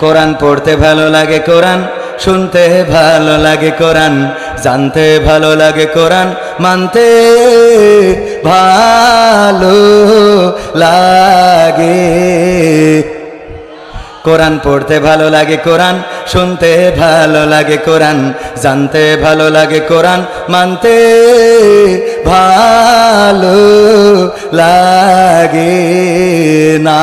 কোরআন পড়তে ভালো লাগে কোরআন, শুনতে ভালো লাগে কোরআন, জানতে ভালো লাগে কোরআন, মানতে ভালো লাগে। কোরআন পড়তে ভালো লাগে কোরআন, শুনতে ভালো লাগে কোরআন, জানতে ভালো লাগে কোরআন, মানতে ভালো লাগে না।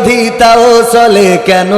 বিরোধিতাও চলে কেন?